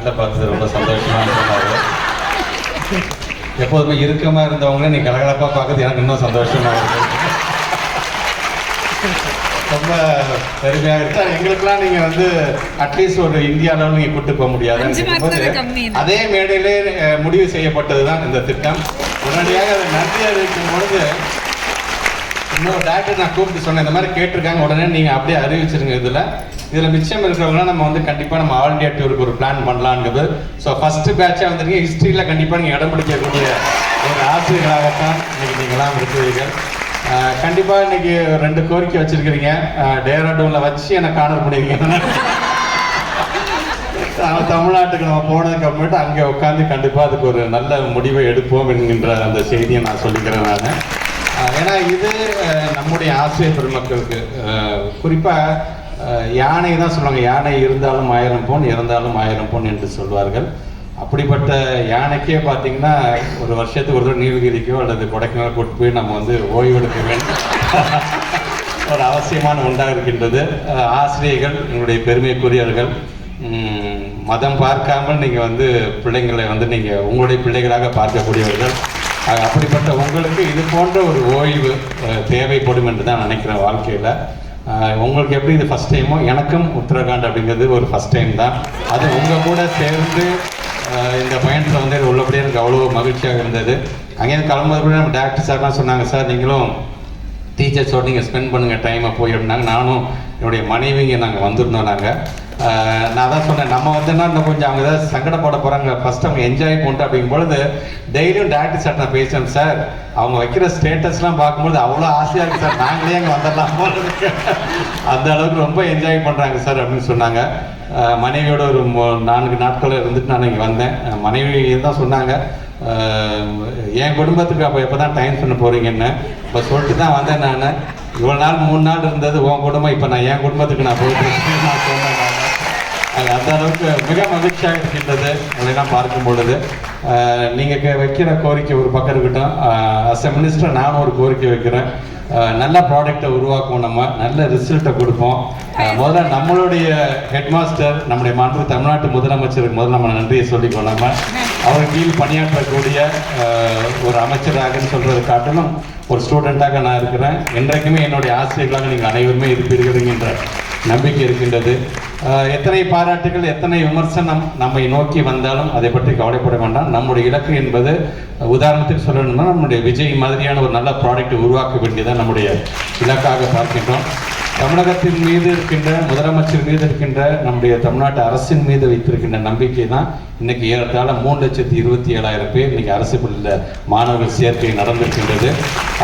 நேரத்தில் பார்த்தது ரொம்ப சந்தோஷமா சொன்னாரு. எப்போதுமே இறுக்கமாக இருந்தவங்கள நீ கலகலப்பாக பார்க்கறது எனக்கு இன்னும் சந்தோஷமா இருக்கு. ரொம்ப பெருமையாக இருக்கு. ஆனா, எங்களுக்கெல்லாம் நீங்கள் வந்து அட்லீஸ்ட் ஒரு இந்தியா அளவில் நீங்கள் கூட்டு போக முடியாது. அதே மேடையிலே முடிவு செய்யப்பட்டது தான் இந்த திட்டம். உடனடியாக அதை நன்றி அறிவிக்கும் பொழுது இன்னொரு டாக்டர் நான் கூப்பிட்டு சொன்னேன். இந்த மாதிரி கேட்டிருக்காங்க. உடனே நீங்கள் அப்படியே அறிவிச்சிருங்க இதில். இதில் மிச்சம் இருக்கிறவங்களாம் நம்ம வந்து கண்டிப்பாக நம்ம ஆல் இண்டியா டூருக்கு ஒரு பிளான் பண்ணலான்றது. ஸோ ஃபஸ்ட்டு பேட்சாக வந்துருங்க ஹிஸ்ட்ரியில் கண்டிப்பாக நீங்கள் இடம் பிடிக்கக்கூடிய ஒரு ஆசிரியர்களாகத்தான் இன்னைக்கு நீங்களாம் இருக்கிறீர்கள். கண்டிப்பாக இன்றைக்கி இன்னைக்கு ரெண்டு கோரிக்கை வச்சிருக்கிறீங்க. டேராடூனில் வச்சு எனக்கு காணல் பண்ணியிருக்கீங்க தமிழ்நாட்டுக்கு நம்ம போனதுக்கு அப்புறமேட்டு அங்கே உட்காந்து கண்டிப்பாக அதுக்கு ஒரு நல்ல முடிவை எடுப்போம் என்கின்ற அந்த செய்தியை நான் சொல்லிக்கிறேன் நான். ஏன்னா இது நம்முடைய ஆசிரியர் பெருமக்களுக்கு குறிப்பாக யானை தான் சொல்லுவாங்க யானை இருந்தாலும் ஆயிரம் பொன் இறந்தாலும் ஆயிரம் பொன் என்று சொல்வார்கள். அப்படிப்பட்ட யானைக்கே பார்த்தீங்கன்னா ஒரு வருஷத்துக்கு ஒரு தடவை நீலகிரிக்கோ அல்லது கொடைக்கானல் கூட்டு போய் நம்ம வந்து ஓய்வெடுக்க வேண்டும். ஒரு அவசியமான ஒன்றாக இருக்கின்றது. ஆசிரியர்கள் எங்களுடைய பெருமைக்குரியவர்கள் மதம் பார்க்காமல் நீங்கள் வந்து பிள்ளைங்களை வந்து நீங்கள் உங்களுடைய பிள்ளைகளாக பார்க்கக்கூடியவர்கள். அப்படிப்பட்ட உங்களுக்கு இது போன்ற ஒரு ஓய்வு தேவைப்படும் என்று தான் நினைக்கிறேன் வாழ்க்கையில். உங்களுக்கு எப்படி இது ஃபஸ்ட் டைமோ எனக்கும் உத்தரகாண்ட் அப்படிங்கிறது ஒரு ஃபஸ்ட் டைம் தான். அது உங்கள் கூட சேர்ந்து இந்த பயணத்தில் வந்து உள்ளபடியே எனக்கு அவ்வளோ மகிழ்ச்சியாக இருந்தது. அங்கேருந்து கிளம்புறது கூட நம்ம டேரக்டர் சார்லாம் சொன்னாங்க சார் நீங்களும் டீச்சர்ஸோடு நீங்கள் ஸ்பெண்ட் பண்ணுங்கள் டைமை போய் அப்படின்னாங்க. நானும் என்னுடைய மனைவிங்க நாங்கள் வந்திருந்தோம் நாங்கள் நான் தான் சொன்னேன் நம்ம வந்து இன்னும் கொஞ்சம் அவங்க ஏதாவது சங்கடப்பட போகிறாங்க ஃபஸ்ட் அவங்க என்ஜாய் பண்ணிட்டு அப்படிங்கும் பொழுது டெய்லியும் டேரக்டர் சார் நான் பேசுவேன் சார் அவங்க வைக்கிற ஸ்டேட்டஸ்லாம் பார்க்கும்போது அவ்வளோ ஆசையாக இருக்குது சார் நாங்களே அங்கே வந்துடலாம் போல அந்த அளவுக்கு ரொம்ப என்ஜாய் பண்ணுறாங்க சார் அப்படின்னு சொன்னாங்க. மனைவியோட ஒரு நான்கு நாட்கள் இருந்துட்டு நான் இங்கே வந்தேன். மனைவி தான் சொன்னாங்க. என் குடும்பத்துக்கு அப்போ எப்போ தான் டைம் பண்ண போகிறீங்கன்னு இப்போ சொல்லிட்டு தான் வந்தேன் நான். இவ்வளோ நாள் மூணு நாள் இருந்தது உன் குடும்பம் இப்போ நான் என் குடும்பத்துக்கு நான் போயிட்டு நான் சொன்னேன் அந்த அளவுக்கு மிக மகிழ்ச்சியாக இருக்கின்றது அதெல்லாம் பார்க்கும் பொழுது. அஹ் நீங்க கே- வைக்கிற கோரிக்கை ஒரு பக்கம் இருக்கட்டும். அஸ் எ மினிஸ்டர் நானும் ஒரு கோரிக்கை வைக்கிறேன். நல்ல ப்ராடக்டை உருவாக்குவோம் நம்ம. நல்ல ரிசல்ட்டை கொடுப்போம். முதல்ல நம்மளுடைய ஹெட் மாஸ்டர் நம்முடைய மாண்பு தமிழ்நாட்டு முதலமைச்சருக்கு முதல்ல நம்ம நன்றியை சொல்லிக்கோ நம்ம அவர் கீழ் பணியாற்றக்கூடிய ஒரு அமைச்சராகன்னு சொல்றது காட்டிலும் ஒரு ஸ்டூடெண்ட்டாக நான் இருக்கிறேன். என்றைக்குமே என்னுடைய ஆசிரியர்களாக நீங்கள் அனைவருமே இருப்பீர்கள் என்கின்ற நம்பிக்கை இருக்கின்றது. எத்தனை பாராட்டுகள் எத்தனை விமர்சனம் நம்மை நோக்கி வந்தாலும் அதை பற்றி கவலைப்பட வேண்டாம். நம்முடைய இலக்கு என்பது உதாரணத்துக்கு சொல்லணும்னா நம்முடைய விஜய் மாதிரியான ஒரு நல்ல ப்ராடக்ட் உருவாக்க வேண்டியதான் நம்முடைய இலக்காக பார்க்கின்றோம். தமிழகத்தின் மீது இருக்கின்ற முதலமைச்சர் மீது இருக்கின்ற நம்முடைய தமிழ்நாட்டு அரசின் மீது வைத்திருக்கின்ற நம்பிக்கை தான் இன்னைக்கு ஏறத்தாழ மூணு லட்சத்தி இருபத்தி ஏழாயிரம் பேர் இன்னைக்கு அரசு பள்ளியில் மாணவர்கள் சேர்க்கை நடந்திருக்கின்றது.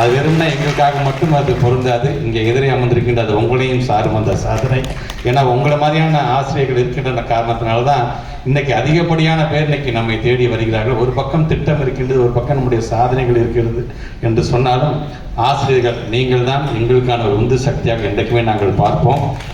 அது வெறும்னா எங்களுக்காக மட்டும் அது பொருந்தாது. இங்கே எதிரே அமர்ந்திருக்கின்ற அது உங்களையும் சாரும் அந்த சாதனை. ஏன்னா உங்களை மாதிரியான ஆசிரியர்கள் இருக்கின்ற காரணத்தினால தான் இன்னைக்கு அதிகப்படியான பேர் இன்னைக்கு நம்மை தேடி வருகிறார்கள். ஒரு பக்கம் திட்டம் இருக்கின்றது ஒரு பக்கம் நம்முடைய சாதனைகள் இருக்கிறது என்று சொன்னாலும் ஆசிரியர்கள் நீங்கள் தான் எங்களுக்கான ஒரு உந்து சக்தியாக என்றைக்குமே நாங்கள் பார்ப்போம்.